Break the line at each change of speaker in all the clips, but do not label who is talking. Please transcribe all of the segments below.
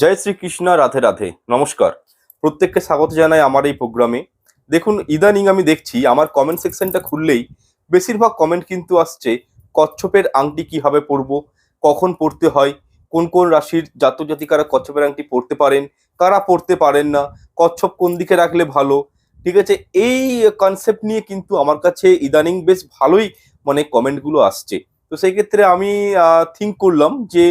জয় শ্রীকৃষ্ণ, রাধে রাধে। নমস্কার। প্রত্যেককে স্বাগত জানাই আমার এই প্রোগ্রামে। দেখুন, ইদানিং আমি দেখছি, আমার কমেন্ট সেকশনটা খুললেই বেশিরভাগ কমেন্ট কিন্তু আসছে, কচ্ছপের আংটি কীভাবে পরবো, কখন পড়তে হয়, কোন কোন রাশির জাতক জাতিকারা কচ্ছপের আংটি পড়তে পারেন, কারা পড়তে পারেন না, কচ্ছপ কোন দিকে রাখলে ভালো, ঠিক আছে? এই কনসেপ্ট নিয়ে কিন্তু আমার কাছে ইদানিং বেশ ভালোই মানে কমেন্টগুলো আসছে। তো সেই ক্ষেত্রে আমি থিঙ্ক করলাম যে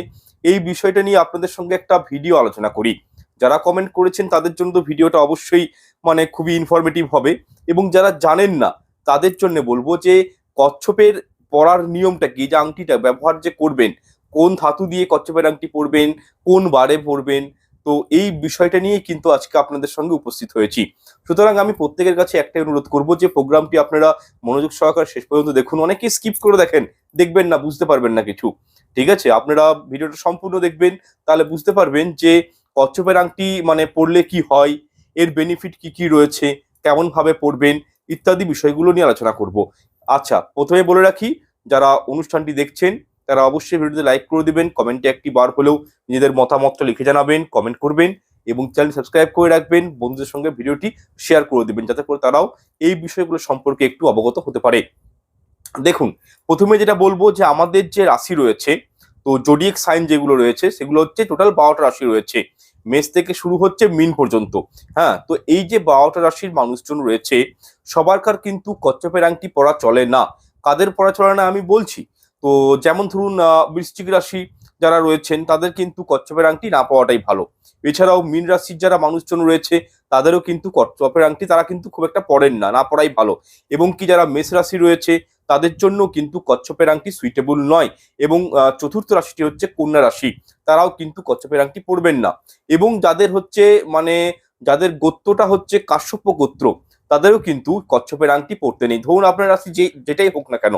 এই বিষয়টা নিয়ে আপনাদের সঙ্গে একটা ভিডিও আলোচনা করি। যারা কমেন্ট করেছেন তাদের জন্য তো ভিডিওটা অবশ্যই মানে খুবই ইনফরমেটিভ হবে এবং যারা জানেন না, তাদের জন্য বলব যে কচ্ছপের পরার নিয়মটা কি? যে আংটিটা ব্যবহার যে করবেন, কোন ধাতু দিয়ে কচ্ছপের আংটি পরবেন, কোন বারে পরবেন তো এই বিষয়টা নিয়ে কিন্তু আজকে আপনাদের সঙ্গে উপস্থিত হয়েছি। সুতরাং আমি প্রত্যেকের কাছে একটাই অনুরোধ করব যে প্রোগ্রামটি আপনারা মনোযোগ সহকারে শেষ পর্যন্ত দেখুন অনেকে স্কিপ করে দেখেন, দেখবেন না, বুঝতে পারবেন না কিছু। ঠিক আছে? আপনারা ভিডিওটা সম্পূর্ণ দেখবেন, তাহলে বুঝতে পারবেন যে কচ্ছপের আংটি মানে পড়লে কি হয়, এর বেনিফিট কি কি রয়েছে কেমন ভাবে পড়বেন, ইত্যাদি বিষয়গুলো নিয়ে আলোচনা করব। আচ্ছা প্রথমে বলে রাখি, যারা অনুষ্ঠানটি দেখছেন তারা অবশ্যই ভিডিওতে লাইক করে দিবেন কমেন্টে একটি বার হলেও নিজেদের মতামতটা লিখে জানাবেন কমেন্ট করবেন এবং চ্যানেল সাবস্ক্রাইব করে রাখবেন, বন্ধুদের সঙ্গে ভিডিওটি শেয়ার করে দিবেন, যাতে করে তারাও এই বিষয়গুলো সম্পর্কে একটু অবগত হতে পারে। দেখুন, প্রথমে যেটা বলব যে আমাদের যে রাশি রয়েছে, তো জোডিয়েক সাইন যেগুলো রয়েছে, সেগুলো হচ্ছে টোটাল বারোটা রাশি রয়েছে। মেষ থেকে শুরু হচ্ছে মিন পর্যন্ত হ্যাঁ? তো এই যে বারোটা রাশির মানুষজন রয়েছে, সবারকার কিন্তু কচ্ছপের আংটি পরা চলে না। কাদের পরা চলে না আমি বলছি? তো যেমন ধরুন বৃশ্চিক রাশি যারা রয়েছেন, তাদের কিন্তু কচ্ছপের আংটি না পাওয়াটাই ভালো। এছাড়াও মিন রাশির যারা মানুষজন রয়েছে, তাদেরও কিন্তু কচ্ছপের আংটি তারা কিন্তু খুব একটা পড়েন না না পড়াই ভালো। এবং কি যারা মেষ রাশি রয়েছে, তাদের জন্য কিন্তু কচ্ছপের আংটি সুইটেবল নয়। এবং চতুর্থ রাশিটি হচ্ছে কন্যা রাশি, তারাও কিন্তু কচ্ছপের আংটি পরবেন না। এবং যাদের হচ্ছে মানে যাদের গোত্রটা হচ্ছে কাশ্যপ গোত্র, তাদেরও কিন্তু কচ্ছপের আংটি পরতে নেই। ধরুন, আপনার রাশি যে, যেটাই হোক না কেন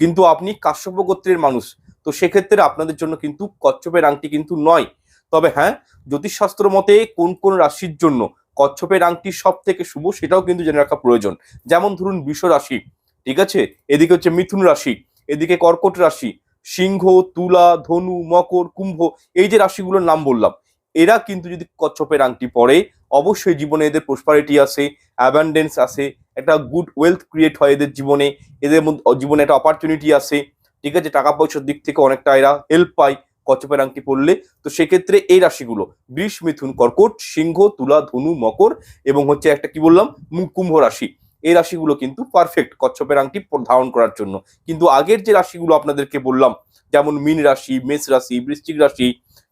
কিন্তু আপনি কাশ্যপ গোত্রের মানুষ। তো সেক্ষেত্রে আপনাদের জন্য কিন্তু কচ্ছপের আংটি কিন্তু নয়। তবে হ্যাঁ জ্যোতিষশাস্ত্র মতে কোন কোন রাশির জন্য কচ্ছপের আংটি সব থেকে শুভ সেটাও কিন্তু জেনে রাখা প্রয়োজন। যেমন ধরুন বৃষ রাশি, ঠিক আছে? এদিকে হচ্ছে মিথুন রাশি, এদিকে কর্কট রাশি, সিংহ, তুলা, ধনু, মকর, কুম্ভ, এই যে রাশিগুলোর নাম বললাম এরা কিন্তু যদি কচ্ছপের আংটি পরে, অবশ্যই জীবনে এদের প্রসপারিটি আসে অ্যাবান্ডেন্স আসে, একটা গুড ওয়েলথ ক্রিয়েট হয় এদের জীবনে এদের জীবনে একটা অপরচুনিটি আসে, ঠিক আছে? টাকা পয়সার দিক থেকে অনেকটা এরা হেল্প পায় কচ্ছপের আংটি পরলে। তো সেক্ষেত্রে এই রাশিগুলো, বৃষ, মিথুন, কর্কট, সিংহ, তুলা, ধনু, মকর এবং হচ্ছে একটা কি বললাম? কুম্ভ রাশি। এই রাশিগুলো কিন্তু পারফেক্ট কচ্ছপের আংটি ধারণ করার জন্য। কিন্তু আগের যে রাশিগুলো আপনাদেরকে বললাম, যেমন মিন রাশি, মেষ রাশি, বৃশ্চিক রাশি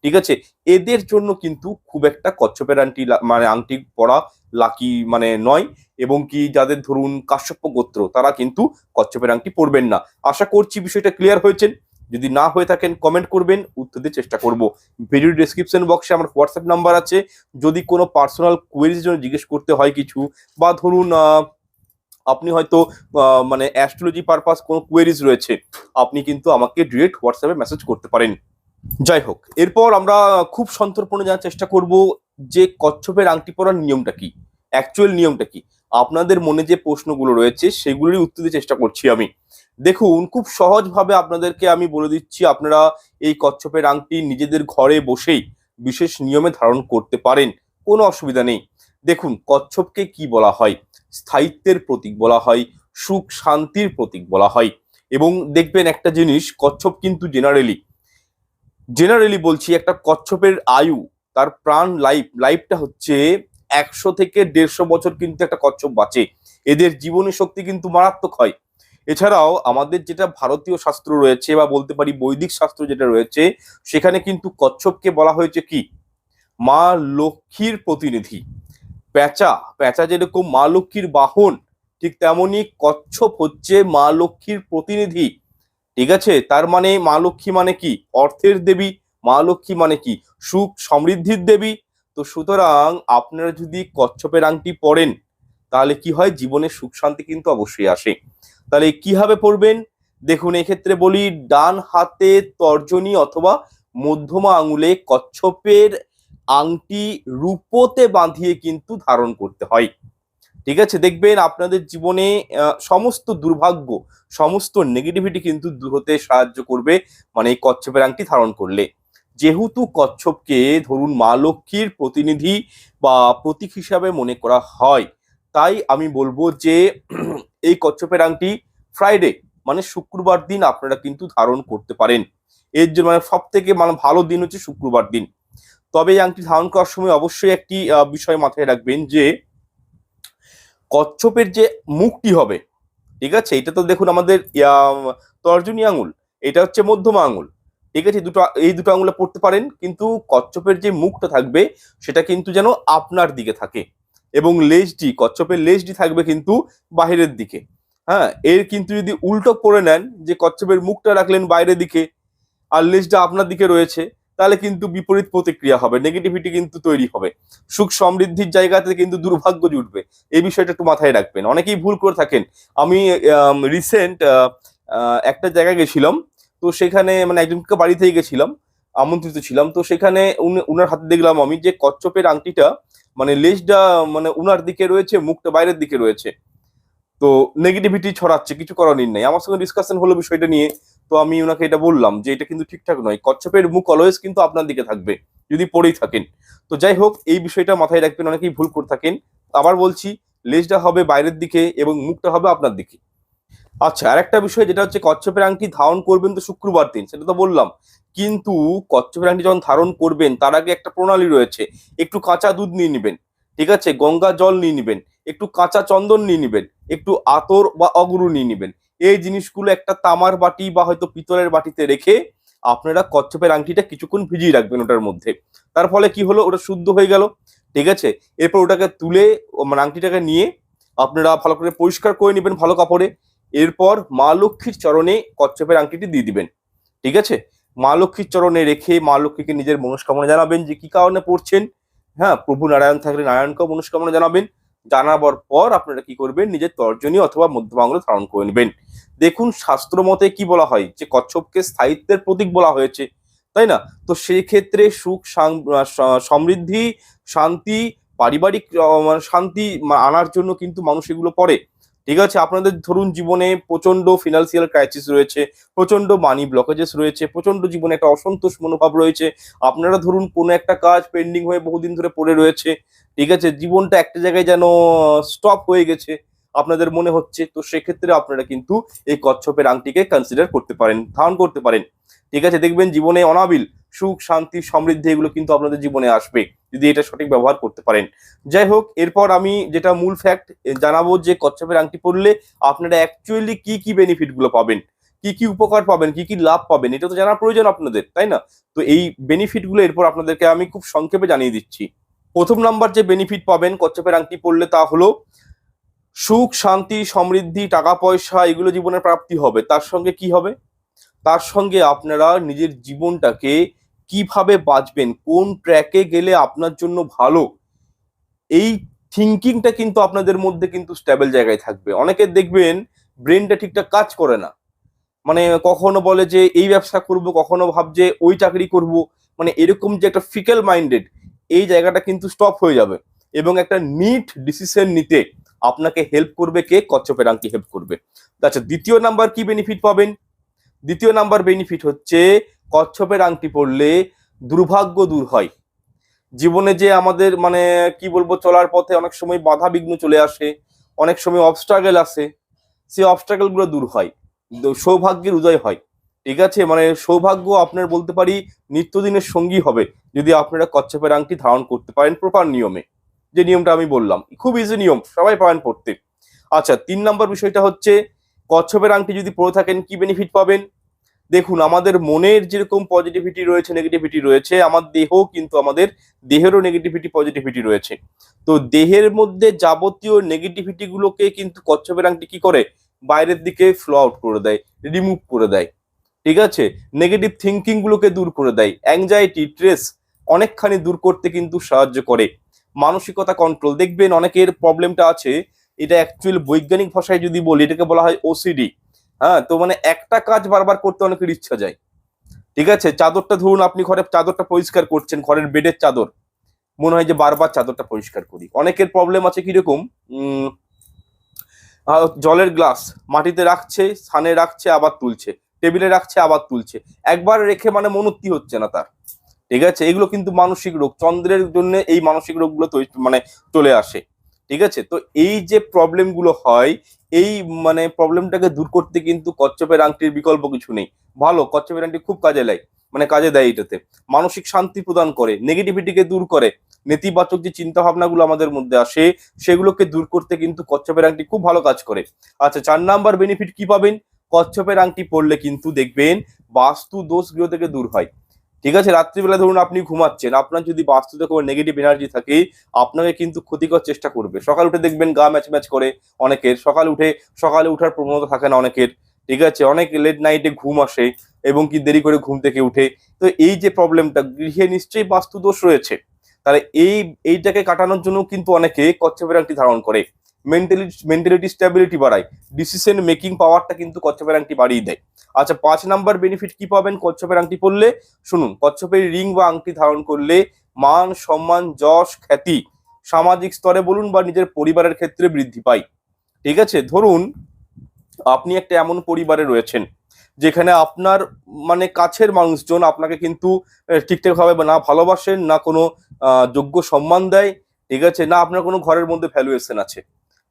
ঠিক আছে? এদের জন্য কিন্তু খুব একটা কচ্ছপের আংটি মানে আংটি পরা লাকি মানে নয় এবং কি যাদের ধরুন কাশ্যপ গোত্র, তারা কিন্তু কচ্ছপের আংটি পরবেন না। আশা করছি বিষয়টা ক্লিয়ার হয়েছেন যদি না হয়ে থাকেন কমেন্ট করবেন, উত্তর দিয়ে চেষ্টা করব। ভিডিও ডিসক্রিপশন বক্সে আমার হোয়াটসঅ্যাপ নাম্বার আছে। যদি কোনো পার্সোনাল কোয়েরিজ জন্য জিজ্ঞেস করতে হয় কিছু, বা ধরুন আপনি হয়তো মানে অ্যাস্ট্রোলজি পারপাস কোনো কোয়েরিজ রয়েছে, আপনি কিন্তু আমাকে ডিরেক্ট হোয়াটসঅ্যাপে মেসেজ করতে পারেন। যাই হোক, এরপর আমরা খুব সন্তর্পণে জানার চেষ্টা করব যে কচ্ছপের আংটি পরার নিয়মটা কি অ্যাকচুয়াল নিয়মটা কি। আপনাদের মনে যে প্রশ্নগুলো রয়েছে, সেগুলোরই উত্তর দিতে চেষ্টা করছি আমি। দেখুন, খুব সহজভাবে আপনাদেরকে আমি বলে দিচ্ছি, আপনারা এই কচ্ছপের আংটি নিজেদের ঘরে বসেই বিশেষ নিয়মে ধারণ করতে পারেন, কোনো অসুবিধা নেই। দেখুন, কচ্ছপকে কি বলা হয়? স্থায়িত্বের প্রতীক বলা হয়, সুখ শান্তির প্রতীক বলা হয়। এবং দেখবেন একটা জিনিস, কচ্ছপ কিন্তু জেনারেলি জেনারেলি বলছি একটা কচ্ছপের আয়ু, তার প্রাণ লাইফ লাইফটা হচ্ছে একশো থেকে দেড়শো বছর কিন্তু একটা কচ্ছপ বাঁচে। এদের জীবনী শক্তি কিন্তু মারাত্মক হয়। এছাড়াও আমাদের যেটা ভারতীয় শাস্ত্র রয়েছে বা বলতে পারি বৈদিক শাস্ত্র যেটা রয়েছে, সেখানে কিন্তু কচ্ছপকে বলা হয়েছে কি? মা লক্ষ্মীর প্রতিনিধি। প্যাঁচা প্যাঁচা যেরকম মা লক্ষ্মীর বাহন, ঠিক তেমনি কচ্ছপ হচ্ছে মা লক্ষ্মীর প্রতিনিধি। ঠিক আছে? তার মানে মা লক্ষ্মী মানে কি? অর্থের দেবী। মা লক্ষ্মী মানে কি? সুখ সমৃদ্ধির দেবী। তো সুতরাং আপনারা যদি কচ্ছপের আংটি পরেন, তাহলে কি হয়? জীবনে সুখ শান্তি কিন্তু অবশ্যই আসে। তাহলে কীভাবে পড়বেন দেখুন, এক্ষেত্রে বলি, ডান হাতে তর্জনী অথবা মধ্যমা আঙুলে কচ্ছপের আংটি রূপোতে বাঁধিয়ে কিন্তু ধারণ করতে হয়। ঠিক আছে? দেখবেন আপনাদের জীবনে সমস্ত দুর্ভাগ্য, সমস্ত নেগেটিভিটি কিন্তু দূর হতে সাহায্য করবে মানে এই কচ্ছপের আংটি ধারণ করলে। যেহেতু কচ্ছপকে ধরুন মা লক্ষ্মীর প্রতিনিধি বা প্রতীক হিসাবে মনে করা হয়, তাই আমি বলব যে এই কচ্ছপের আংটি ফ্রাইডে মানে শুক্রবার দিন আপনারা কিন্তু ধারণ করতে পারেন। এর জন্য মানে সব থেকে মানে ভালো দিন হচ্ছে শুক্রবার দিন। তবে এই আংটি ধারণ করার সময় অবশ্যই একটি বিষয় মাথায় রাখবেন যে কচ্ছপের যে মুখটি হবে, ঠিক আছে? এটা তো দেখুন আমাদের তর্জনী আঙুল, এটা হচ্ছে মধ্যমা আঙুল, ঠিক আছে? দুটো, এই দুটো আঙুলে পড়তে পারেন, কিন্তু কচ্ছপের যে মুখটা থাকবে, সেটা কিন্তু যেন আপনার দিকে থাকে এবং লেজটি, কচ্ছপের লেজটি থাকবে কিন্তু বাইরের দিকে হ্যাঁ? এর কিন্তু যদি উল্টো করে নেন, যে কচ্ছপের মুখটা রাখলেন বাইরের দিকে, আর লেজটা আপনার দিকে রয়েছে তাহলে কিন্তু বিপরীত প্রতিক্রিয়া হবে নেগেটিভিটি কিন্তু তৈরি হবে। সুখ সমৃদ্ধির জায়গাতে কিন্তু দুর্ভাগ্য জুটবে। এই বিষয়টা একটু মাথায় রাখবেন। অনেকেই ভুল করে থাকেন। আমি রিসেন্ট একটা জায়গায় গেছিলাম, তো সেখানে মানে একজনকে বাড়িতেই গেছিলাম, আমন্ত্রিত ছিলাম, তো সেখানে উনি- উনার হাতে দেখলাম আমি যে কচ্ছপের আংটিটা মানে লেজটা মানে উনার দিকে রয়েছে, মুখটা বাইরের দিকে রয়েছে। তো নেগেটিভিটি ছড়াচ্ছে, কিছু করার নেই। আমার সঙ্গে ডিসকাশন হলো বিষয়টা নিয়ে। তো আমি ওনাকে এটা বললাম যে এটা কিন্তু ঠিকঠাক নয়। কচ্ছপের মুখ অলওয়েজ কিন্তু আপনার দিকে থাকবে, যদি পড়েই থাকেন। তো যাই হোক, এই বিষয়টা মাথায় রাখবেন, অনেকেই ভুল করে থাকেন। আবার বলছি, লেজটা হবে বাইরের দিকে এবং মুখটা হবে আপনার দিকে। আচ্ছা আর একটা বিষয় যেটা হচ্ছে, কচ্ছপের আংটি ধারণ করবেন তো শুক্রবার দিন, সেটা তো বললাম। কিন্তু কচ্ছপের আংটি যখন ধারণ করবেন, তার আগে একটা প্রণালী রয়েছে, একটু কাঁচা দুধ নিয়ে নেবেন, ঠিক আছে? গঙ্গা জল নিয়ে নেবেন, একটু কাঁচা চন্দন নিয়ে নেবেন, একটু আতর বা অগরু নিয়ে নেবেন। এই জিনিসগুলো একটা তামার বাটি বা হয়তো পিতলের বাটিতে রেখে আপনারা কচ্ছপের আংটিটা কিছুক্ষণ ভিজিয়ে রাখবেন ওটার মধ্যে। তার ফলে কি হলো? ওটা শুদ্ধ হয়ে গেল। ঠিক আছে? এরপর ওটাকে তুলে মানে আংটিটাকে নিয়ে আপনারা ভালো করে পরিষ্কার করে নেবেন ভালো কাপড়ে। এরপর মা লক্ষ্মীর চরণে কচ্ছপের আংটিটি দিয়ে দিবেন। ঠিক আছে? মা লক্ষ্মীর চরণে রেখে মা লক্ষ্মীকে নিজের মনস্কামনা জানাবেন যে কি কারণে পড়ছেন? হ্যাঁ প্রভু নারায়ণ থাকলে নারায়ণকেও মনস্কামনা জানাবেন। জানাবার পর আপনারা কি করবেন? নিজের তর্জনী অথবা মধ্যমাঙ্গল ধারণ করে নেবেন। দেখুন, শাস্ত্র মতে কি বলা হয়? যে কচ্ছপকে স্থায়িত্বের প্রতীক বলা হয়েছে, তাই না? তো সেই ক্ষেত্রে সুখ সমৃদ্ধি, শান্তি, পারিবারিক মানে শান্তি আনার জন্য কিন্তু মানুষ এগুলো পড়ে ঠিক আছে? আপনাদের ধরুন জীবনে প্রচণ্ড ফিনান্সিয়াল ক্রাইসিস রয়েছে প্রচণ্ড মানি ব্লকেজেস রয়েছে প্রচণ্ড জীবনে একটা অসন্তোষ মনোভাব রয়েছে। আপনারা ধরুন কোনো একটা কাজ পেন্ডিং হয়ে বহুদিন ধরে পড়ে রয়েছে ঠিক আছে, জীবনটা একটা জায়গায় যেন স্টপ হয়ে গেছে, আপনাদের মনে হচ্ছে, তো সেক্ষেত্রে আপনারা কিন্তু এই কচ্ছপের আংটিকে কনসিডার করতে পারেন, ধারণ করতে পারেন। ঠিক আছে, দেখবেন জীবনে অনাবিল সুখ, শান্তি, সমৃদ্ধি এগুলো কিন্তু আপনাদের জীবনে আসবে, যদি এটা সঠিক ব্যবহার করতে পারেন। যাই হোক, এরপর আমি যেটা মূল ফ্যাক্ট জানাব যে কচ্ছপের আংটি পরলে আপনারা অ্যাকচুয়ালি কি কি বেনিফিটগুলো পাবেন, কি কি উপকার পাবেন, কি কি লাভ পাবেন, এটা তো জানার প্রয়োজন আপনাদের, তাই না? তো এই বেনিফিটগুলো এরপর আপনাদেরকে আমি খুব সংক্ষেপে জানিয়ে দিচ্ছি। প্রথম নাম্বার যে বেনিফিট পাবেন, কচ্ছপের আংটি পরলে তা হলো সুখ, শান্তি, সমৃদ্ধি, টাকা, পয়সা, এগুলো জীবনের প্রাপ্তি হবে। তার সঙ্গে কি হবে? তার সঙ্গে আপনারা নিজের জীবনটাকে কীভাবে বাঁচবেন, কোন ট্র্যাকে গেলে আপনার জন্য ভালো, এই থিঙ্কিংটা কিন্তু আপনাদের মধ্যে কিন্তু স্টেবল জায়গায় থাকবে। অনেকে দেখবেন ব্রেনটা ঠিকঠাক কাজ করে না। মানে কখনো বলে যে, এই ব্যবসা করব কখনো ভাবছে, ওই চাকরি করব মানে এরকম যে একটা ফিকেল মাইন্ডেড এই জায়গাটা কিন্তু স্টপ হয়ে যাবে। এবং একটা নিট ডিসিশন নিতে আপনাকে হেল্প করবে কে? কচ্ছপের আংটি হেল্প করবে। আচ্ছা দ্বিতীয় নাম্বার কি বেনিফিট পাবেন? দ্বিতীয় নাম্বার বেনিফিট হচ্ছে, কচ্ছপের আংটি পড়লে দুর্ভাগ্য দূর হয়। জীবনে যে আমাদের মানে কি বলব, চলার পথে অনেক সময় বাধা বিঘ্ন চলে আসে, অনেক সময় অবস্ট্রাগল আসে, সেই অবস্ট্রাগলগুলো দূর হয়। সৌভাগ্যের উদয় হয়। ঠিক আছে মানে সৌভাগ্য আপনার বলতে পারি নিত্যদিনের সঙ্গী হবে, যদি আপনারা কচ্ছপের আংটি ধারণ করতে পারেন প্রপার নিয়মে। যে নিয়মটা আমি বললাম, খুব ইজি নিয়ম, সবাই পারেন পড়তে। আচ্ছা তিন নম্বর বিষয়টা হচ্ছে, কচ্ছপের আংটি যদি পরে থাকেন, কি বেনিফিট পাবেন? দেখুন, আমাদের মনের যেরকম পজিটিভিটি রয়েছে নেগেটিভিটি রয়েছে, আমার দেহ কিন্তু আমাদের দেহেরও নেগেটিভিটি পজিটিভিটি রয়েছে। তো দেহের মধ্যে যাবতীয় নেগেটিভিটি গুলোকে কিন্তু কচ্ছপের আংটি কি করে? বাইরের দিকে ফ্লো আউট করে দেয় রিমুভ করে দেয়। ঠিক আছে? নেগেটিভ থিঙ্কিং গুলোকে দূর করে দেয় অ্যাংজাইটি স্ট্রেস অনেকখানি দূর করতে কিন্তু সাহায্য করে। মানসিকতা কন্ট্রোল দেখবেন অনেকের প্রবলেমটা আছে, এটা অ্যাকচুয়াল বৈজ্ঞানিক ভাষায় যদি বলি, এটাকে বলা হয় ওসিডি হ্যাঁ তো মানে একটা কাজ বারবার করতে অনেকের ইচ্ছা যায়। ঠিক আছে? চাদরটা ধরুন, আপনি ঘরে চাদরটা পরিষ্কার করছেন, ঘরের বেডের চাদর। মনে হয় যে বারবার চাদরটা পরিষ্কার করি। অনেকের প্রবলেম আছে কীরকম? জলের গ্লাস মাটিতে রাখছে সানে রাখছে, আবার তুলছে। টেবিলে রাখছে, আবার তুলছে। একবার রেখে মানে মনত্তি হচ্ছে না তার। ঠিক আছে? এগুলো কিন্তু মানসিক রোগ। চন্দ্রের জন্য এই মানসিক রোগগুলো মানে চলে আসে। ঠিক আছে? তো এই যে প্রবলেমগুলো হয়, এই মানে প্রবলেমটাকে দূর করতে কিন্তু কচ্ছপের আংটির বিকল্প কিছু নেই। ভালো, কচ্ছপের আংটি খুব কাজে লাগে মানে কাজে দেয় এটাতে। মানসিক শান্তি প্রদান করে নেগেটিভিটিকে দূর করে। নেতিবাচক যে চিন্তা ভাবনাগুলো আমাদের মধ্যে আসে, সেগুলোকে দূর করতে কিন্তু কচ্ছপের আংটি খুব ভালো কাজ করে। আচ্ছা চার নাম্বার বেনিফিট কি পাবেন? কচ্ছপের আংটি পরলে কিন্তু দেখবেন বাস্তু দোষগুলো থেকে দূর হয়। ঠিক আছে? রাত্রিবেলা ধরুন আপনি ঘুমাচ্ছেন, আপনার যদি বাস্তুতে কোনো নেগেটিভ এনার্জি থাকে, আপনাকে কিন্তু ক্ষতিকর চেষ্টা করবে। সকাল উঠে দেখবেন গা ম্যাচ ম্যাচ করে অনেকের। সকাল উঠে, সকালে উঠার প্রবণতা থাকে না অনেকের। ঠিক আছে? অনেক লেট নাইটে ঘুম আসে এবং কি দেরি করে ঘুম থেকে উঠে। তো এই যে প্রবলেমটা গৃহে নিশ্চয়ই বাস্তু দোষ রয়েছে। তাহলে এই, এইটাকে কাটানোর জন্য কিন্তু অনেকে কচ্ছপের আংটি ধারণ করে। মেন্টালি মেন্টালিটি স্ট্যাবিলিটি বাড়ায়। ডিসিশন মেকিং পাওয়ারটা কিন্তু কচ্ছপের আংটি বাড়িয়ে দেয়। আচ্ছা পাঁচ নাম্বার বেনিফিট কি পাবেন কচ্ছপের আংটি পরলে শুনুন, কচ্ছপের রিং বা আংটি ধারণ করলে মান, সম্মান, যশ, খ্যাতি সামাজিক স্তরে বলুন বা নিজের পরিবারের ক্ষেত্রে বৃদ্ধি পায়। ঠিক আছে? ধরুন, আপনি একটা এমন পরিবারে রয়েছেন, যেখানে আপনার মানে কাছের মানুষজন আপনাকে কিন্তু ঠিকঠাকভাবে না ভালোবাসেন, না কোনো যোগ্য সম্মান দেয়, ঠিক আছে? না আপনার কোনো ঘরের মধ্যে ভ্যালুয়েশন আছে।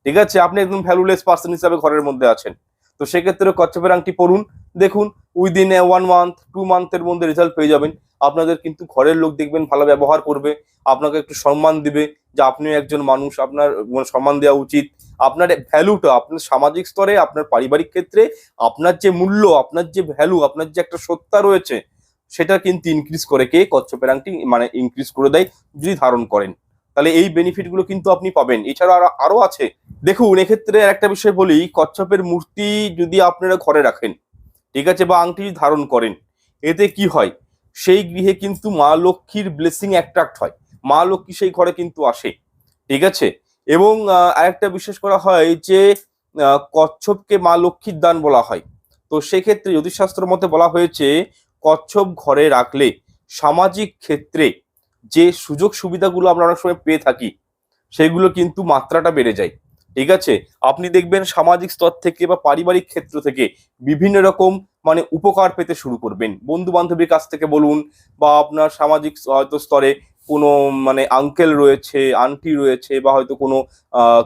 ঠিক আছে? আপনি একদম ভ্যালুলেস পার্সন হিসাবে ঘরের মধ্যে আছেন। তো সেক্ষেত্রে কচ্ছপের আংটি পরুন। দেখুন within a one month to মান্থের মধ্যে রেজাল্ট পেয়ে যাবেন। আপনাদের কিন্তু ঘরের লোক দেখবেন, ভালো ব্যবহার করবে। আপনাকে একটু সম্মান দিবে যে আপনিও একজন মানুষ, আপনার মানে সম্মান দেওয়া উচিত। আপনার ভ্যালুটা আপনার সামাজিক স্তরে, আপনার পারিবারিক ক্ষেত্রে, আপনার যে মূল্য, আপনার যে ভ্যালু আপনার যে একটা সত্তা রয়েছে, সেটা কিন্তু ইনক্রিজ করে কে? কচ্ছপের আংটি মানে ইনক্রিজ করে দেয়, যদি ধারণ করেন। তাহলে এই বেনিফিটগুলো কিন্তু আপনি পাবেন। এছাড়া আরও আরও আছে। দেখুন, এক্ষেত্রে একটা বিষয় বলি, কচ্ছপের মূর্তি যদি আপনারা ঘরে রাখেন, ঠিক আছে, বা আংটি ধারণ করেন, এতে কি হয়? সেই গৃহে কিন্তু মা লক্ষ্মীর ব্লেসিং অ্যাট্রাক্ট হয়। মা লক্ষ্মী সেই ঘরে কিন্তু আসে, ঠিক আছে? এবং আরেকটা বিশ্বাস করা হয় যে কচ্ছপকে মা লক্ষ্মীর দান বলা হয়। তো সেক্ষেত্রে জ্যোতিষশাস্ত্র মতে বলা হয়েছে, কচ্ছপ ঘরে রাখলে সামাজিক ক্ষেত্রে যে সুযোগ সুবিধাগুলো আমরা অনেক সময় পেয়ে থাকি, সেগুলো কিন্তু মাত্রাটা বেড়ে যায়। ঠিক আছে? আপনি দেখবেন সামাজিক স্তর থেকে বা পারিবারিক ক্ষেত্র থেকে বিভিন্ন রকম মানে উপকার পেতে শুরু করবেন। বন্ধু বান্ধবীর কাছ থেকে বলুন বা আপনার সামাজিক হয়তো স্তরে কোনো মানে আঙ্কেল রয়েছে আন্টি রয়েছে বা হয়তো কোনো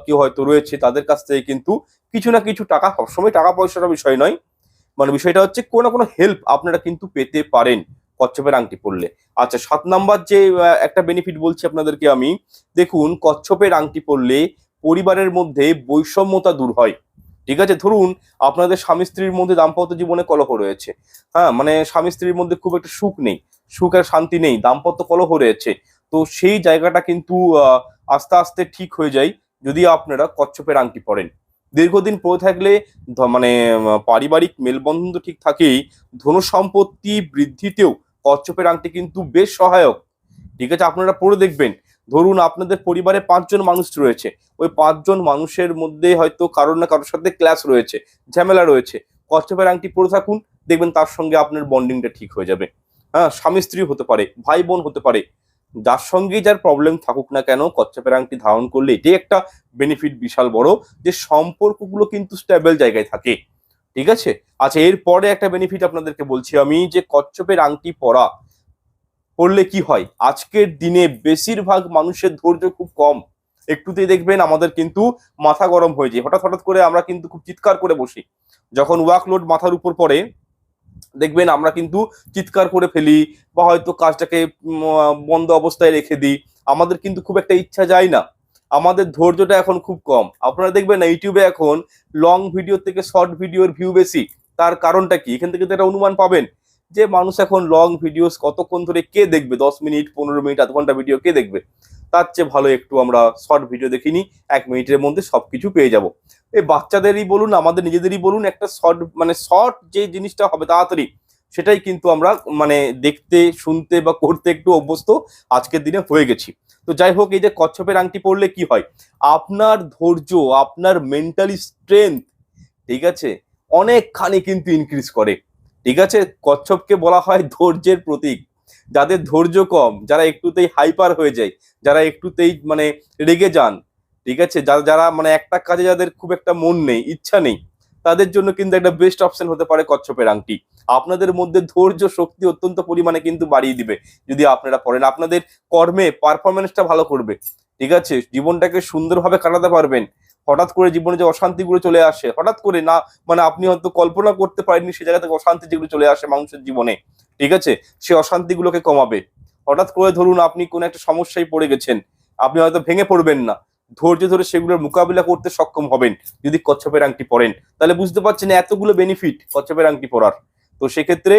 কেউ হয়তো রয়েছে, তাদের কাছ থেকে কিন্তু কিছু না কিছু টাকা, সবসময় টাকা পয়সাটা বিষয় নয়। মানে বিষয়টা হচ্ছে কোনো না কোনো হেল্প আপনারা কিন্তু পেতে পারেন। কচ্ছপের আংটি পরলে। আচ্ছা সাত নাম্বার যে একটা বেনিফিট বলছি আপনাদেরকে আমি, দেখুন, কচ্ছপের আংটি পরলে পরিবারের মধ্যে বৈষম্যতা দূর হয়। ঠিক আছে? ধরুন, আপনাদের স্বামী স্ত্রীর মধ্যে দাম্পত্য জীবনে কলহ রয়েছে। হ্যাঁ মানে স্বামী স্ত্রীর মধ্যে খুব একটা সুখ নেই। সুখ আর শান্তি নেই, দাম্পত্য কলহ রয়েছে। তো সেই জায়গাটা কিন্তু আস্তে আস্তে ঠিক হয়ে যায় যদি আপনারা কচ্ছপের আংটি পরেন। দীর্ঘদিন পরে থাকলে মানে পারিবারিক মেলবন্ধন তো ঠিক থাকেই ধনু সম্পত্তি বৃদ্ধিতেও কচ্ছপের আংটি কিন্তু বেশ সহায়ক। ঠিক আছে, আপনারা পড়ে দেখবেন। ধরুন আপনাদের পরিবারে পাঁচজন মানুষ রয়েছে। ওই পাঁচজন মানুষের মধ্যে হয়তো কারোর না কারোর সাথে ক্লাস রয়েছে, ঝামেলা রয়েছে। কচ্ছপের আংটি পরে থাকুন, দেখবেন তার সঙ্গে আপনার বন্ডিংটা ঠিক হয়ে যাবে। হ্যাঁ স্বামী স্ত্রী হতে পারে ভাই বোন হতে পারে। যার সঙ্গেই যার প্রবলেম থাকুক না কেন, কচ্ছপের আংটি ধারণ করলে এটাই একটা বেনিফিট বিশাল বড়, যে সম্পর্কগুলো কিন্তু স্টেবল জায়গায় থাকে। ঠিক আছে? আচ্ছা এরপরে একটা বেনিফিট আপনাদেরকে বলছি আমি, যে কচ্ছপের আংটি পরা পড়লে কি হয়? আজকের দিনে বেশিরভাগ মানুষের ধৈর্য খুব কম। একটুতেই দেখবেন আমাদের কিন্তু মাথা গরম হয়ে যায়। হঠাৎ হঠাৎ করে আমরা কিন্তু খুব চিৎকার করে বসি। যখন ওয়ার্কলোড মাথার উপর পড়ে, দেখবেন আমরা কিন্তু চিৎকার করে ফেলি বা হয়তো কাজটাকে বন্ধ অবস্থায় রেখে দিই। আমাদের কিন্তু খুব একটা ইচ্ছা যায় না। আমাদের ধৈর্যটা এখন খুব কম। আপনারা দেখবেন না, ইউটিউবে এখন লং ভিডিও থেকে শর্ট ভিডিওর ভিউ বেশি। তার কারণটা কি? এখান থেকে তো একটা অনুমান পাবেন যে মানুষ এখন লং ভিডিওস কতক্ষণ ধরে কে দেখবে? দশ মিনিট, পনেরো মিনিট, আধ ঘণ্টা ভিডিও কে দেখবে? তার চেয়ে ভালো একটু আমরা শর্ট ভিডিও দেখিনি, এক মিনিটের মধ্যে সব কিছু পেয়ে যাব। এই বাচ্চাদেরই বলুন, আমাদের নিজেদেরই বলুন, একটা শর্ট মানে শর্ট যে জিনিসটা হবে তাড়াতাড়ি সেটাই কিন্তু আমরা মানে দেখতে, শুনতে বা করতে একটু অভ্যস্ত আজকের দিনে হয়ে গেছি। তো যাই হোক, এই যে কচ্ছপের আংটি পরলে কি হয়? আপনার ধৈর্য, আপনার মেন্টালি স্ট্রেংথ ঠিক আছে? অনেকখানি কিন্তু ইনক্রিজ করে। ঠিক আছে? কচ্ছপকে বলা হয় ধৈর্যের প্রতীক। যাদের ধৈর্য কম, যারা একটুতেই হাইপার হয়ে যায়, যারা একটুতেই মানে রেগে যান, ঠিক আছে? যারা যারা মানে একটা কাজে যাদের খুব একটা মন নেই, ইচ্ছা নেই তাদের জন্য কিন্তু একটা বেস্ট অপশন হতে পারে কচ্ছপের আংটি। আপনাদের মধ্যে ধৈর্য শক্তি অত্যন্ত পরিমাণে কিন্তু বাড়িয়ে দিবে যদি আপনারা পড়েন। আপনাদের কর্মে পারফরমেন্সটা ভালো করবে। ঠিক আছে? জীবনটাকে সুন্দরভাবে কাটাতে পারবেন। হঠাৎ করে জীবনে যে অশান্তিগুলো চলে আসে, হঠাৎ করে না মানে আপনি হয়তো কল্পনা করতে পারেননি সে জায়গা থেকে অশান্তি যেগুলো চলে আসে মানুষের জীবনে। ঠিক আছে? সে অশান্তিগুলোকে কমাবে। হঠাৎ করে ধরুন আপনি কোনো একটা সমস্যায় পড়ে গেছেন। আপনি হয়তো ভেঙে পড়বেন না। ধৈর্য ধরে সেগুলোর মোকাবিলা করতে সক্ষম হবেন যদি কচ্ছপের আংটি পরেন। তাহলে বুঝতে পারছেন এতগুলো বেনিফিট কচ্ছপের আংটি পরার। তো সেক্ষেত্রে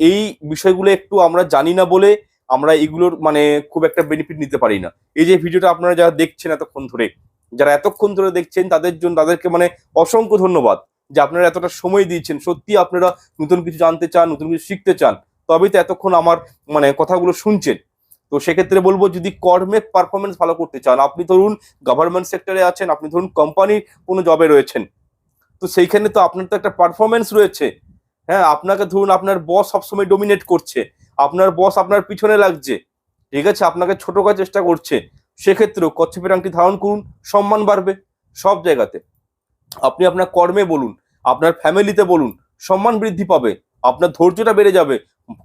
এই বিষয়গুলো একটু আমরা জানি না বলে আমরা এগুলোর মানে খুব একটা বেনিফিট নিতে পারি না। এই যে ভিডিওটা আপনারা যারা দেখছেন এতক্ষণ ধরে, যারা এতক্ষণ ধরে দেখছেন তাদের জন্য, তাদেরকে মানে অসংখ্য ধন্যবাদ যে আপনারা এতটা সময় দিয়েছেন। সত্যি আপনারা নতুন কিছু জানতে চান, নতুন কিছু শিখতে চান, তবেই তো এতক্ষণ আমার মানে কথাগুলো শুনছেন। তো সেক্ষেত্রে বলব যদি কর্মে পারফরমেন্স ভালো করতে চান, আপনি ধরুন গভর্নমেন্ট সেক্টরে আছেন, আপনি ধরুন কোম্পানির কোনো জবে রয়েছেন, তো সেইখানে তো আপনার তো একটা পারফরমেন্স রয়েছে। হ্যাঁ আপনাকে ধরুন আপনার বস সবসময় ডোমিনেট করছে, আপনার বস আপনার পিছনে লাগছে, ঠিক আছে? আপনাকে ছোট করার চেষ্টা করছে, সেক্ষেত্রেও কচ্ছপের আংটি ধারণ করুন, সম্মান বাড়বে সব জায়গাতে। আপনি আপনার কর্মে বলুন, আপনার ফ্যামিলিতে বলুন, সম্মান বৃদ্ধি পাবে, আপনার ধৈর্যটা বেড়ে যাবে,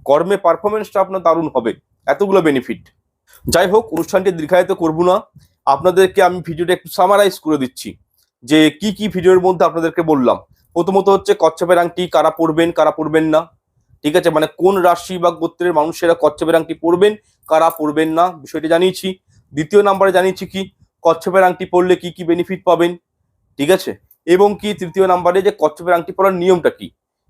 কর্মে পারফরমেন্সটা আপনার দারুণ হবে। এতগুলো বেনিফিট যাই হোক, অনুষ্ঠানটি দীর্ঘায়িত করব না। আপনাদেরকে আমি ভিডিওটা একটু সামারাইজ করে দিচ্ছি। যে কি কি ভিডিওর মধ্যে আপনাদেরকে বললাম। প্রথমত হচ্ছে, কচ্ছপের আংটি কারা পড়বেন কারা পড়বেন না। ঠিক আছে? মানে কোন রাশি বা গোত্রের মানুষেরা কচ্ছপের আংটি পরবেন, কারা পরবেন না, বিষয়টি জানিয়েছি। দ্বিতীয় নাম্বারে জানিয়েছি কি? কচ্ছপের আংটি পরলে কি কি বেনিফিট পাবেন? ঠিক আছে? এবং কি তৃতীয় নাম্বারে যে কচ্ছপের আংটি পরার নিয়মটা কি?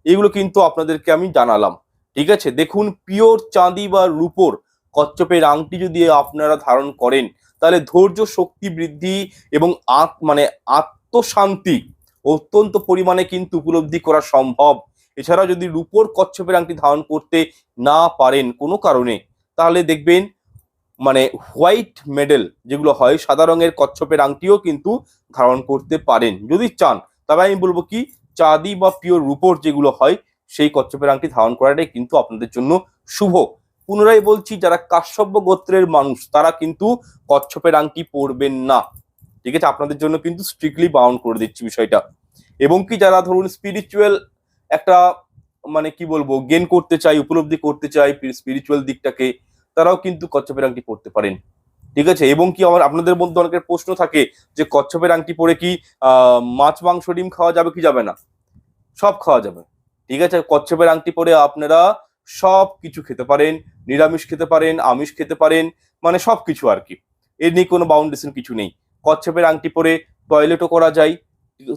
এগুলো কিন্তু আপনাদেরকে আমি জানালাম। ঠিক আছে? দেখুন, পিওর চাঁদি বা রূপোর কচ্ছপের আংটি যদি আপনারা ধারণ করেন, তাহলে ধৈর্য, শক্তি বৃদ্ধি এবং আত মানে আত্মশান্তি অত্যন্ত পরিমাণে কিন্তু উপলব্ধি করা সম্ভব। এছাড়াও যদি রূপোর কচ্ছপের আংটি ধারণ করতে না পারেন কোনো কারণে, তাহলে দেখবেন মানে হোয়াইট মেডেল যেগুলো হয়, সাদা রঙের কচ্ছপের আংটিও কিন্তু ধারণ করতে পারেন। যদি চান, তবে আমি বলব কি, চাঁদি বা পিওর রূপোর যেগুলো হয় সেই কচ্ছপের আংটি ধারণ করাটাই কিন্তু আপনাদের জন্য শুভ। পুনরায় বলছি, যারা কাশ্যপ্য গোত্রের মানুষ, তারা কিন্তু কচ্ছপের আংটি পরবেন না। ঠিক আছে? আপনাদের জন্য কিন্তু স্ট্রিক্টলি বাউন্ড করে দিচ্ছি বিষয়টা। এবং কি যারা ধরুন স্পিরিচুয়াল একটা মানে কি বলব গেন করতে চাই উপলব্ধি করতে চাই স্পিরিচুয়াল দিকটাকে, তারাও কিন্তু কচ্ছপের আংটি পড়তে পারেন। ঠিক আছে? এবং কি আমার, আপনাদের মধ্যে অনেকের প্রশ্ন থাকে যে কচ্ছপের আংটি পরে কি মাছ, মাংস, ডিম খাওয়া যাবে কি যাবে না? সব খাওয়া যাবে। ঠিক আছে? কচ্ছপের আংটি পরে আপনারা সব কিছু খেতে পারেন, নিরামিষ খেতে পারেন, আমিষ খেতে পারেন মানে সব কিছু আর কি। এর নিয়ে কোনো বাউন্ডেশন কিছু নেই। কচ্ছপের আংটি পরে টয়লেটও করা যায়,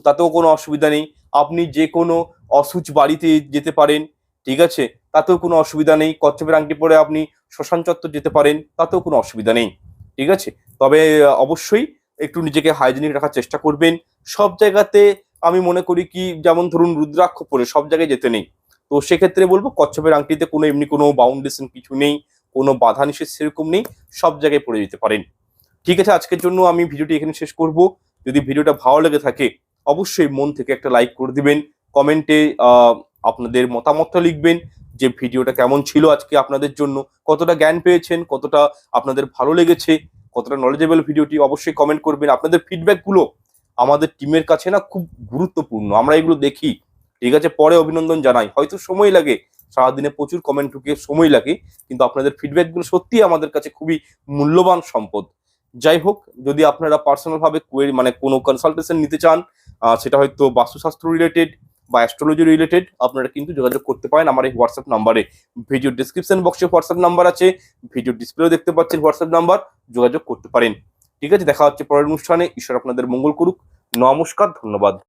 তাতেও কোনো অসুবিধা নেই। আপনি যে কোনো অসুচ বাড়িতে যেতে পারেন, ঠিক আছে? তাতেও কোনো অসুবিধা নেই। কচ্ছপের আংটি পরে আপনি শ্মশান চত্বর যেতে পারেন, তাতেও কোনো অসুবিধা নেই, ঠিক আছে? তবে অবশ্যই একটু নিজেকে হাইজেনিক রাখার চেষ্টা করবেন। সব জায়গাতে আমি মনে করি কি, যেমন ধরুন রুদ্রাক্ষ পরে সব জায়গায় যেতে নেই। তো সেক্ষেত্রে বলব কচ্ছপের আংটিতে কোনো এমনি কোনো বাউন্ডেশন কিছু নেই, কোনো বাধা নিষেধ সেরকম নেই, সব জায়গায় পড়ে যেতে পারেন। ঠিক আছে, আজকের জন্য আমি ভিডিওটি এখানে শেষ করব। যদি ভিডিওটা ভালো লেগে থাকে, অবশ্যই মন থেকে একটা লাইক করে দিবেন, কমেন্টে আপনাদের মতামতটা লিখবেন, যে ভিডিওটা কেমন ছিল আজকে আপনাদের জন্য, কতটা জ্ঞান পেয়েছেন, কতটা আপনাদের ভালো লেগেছে, কতটা নলেজেবল ভিডিওটি অবশ্যই কমেন্ট করবেন। আপনাদের ফিডব্যাকগুলো আমাদের টিমের কাছে না খুব গুরুত্বপূর্ণ। আমরা এগুলো দেখি। ঠিক আছে, পরে অভিনন্দন জানাই। হয়তো সময় লাগে। সারাদিনে প্রচুর কমেন্ট ঢুকিয়ে সময় লাগে, কিন্তু আপনাদের ফিডব্যাকগুলো সত্যি আমাদের কাছে খুবই মূল্যবান সম্পদ। যাই হোক, যদি আপনারা পার্সোনাল ভাবে query- মানে কোনো কনসালটেশন নিতে চান সেটা হয়তো বাস্তুশাস্ত্র রিলেটেড বা অ্যাস্ট্রোলজি রিলেটেড আপনারা কিন্তু যোগাযোগ করতে পারেন। আমার এই হোয়াটসঅ্যাপ নাম্বারে ভিডিও ডিসক্রিপশন বক্সে হোয়াটসঅ্যাপ নাম্বার আছে। ভিডিও ডিসপ্লেও দেখতে পাচ্ছেন হোয়াটসঅ্যাপ নাম্বার যোগাযোগ করতে পারেন। ঠিক আছে দেখা হচ্ছে পরের অনুষ্ঠানে। ঈশ্বর আপনাদের মঙ্গল করুক। নমস্কার ধন্যবাদ।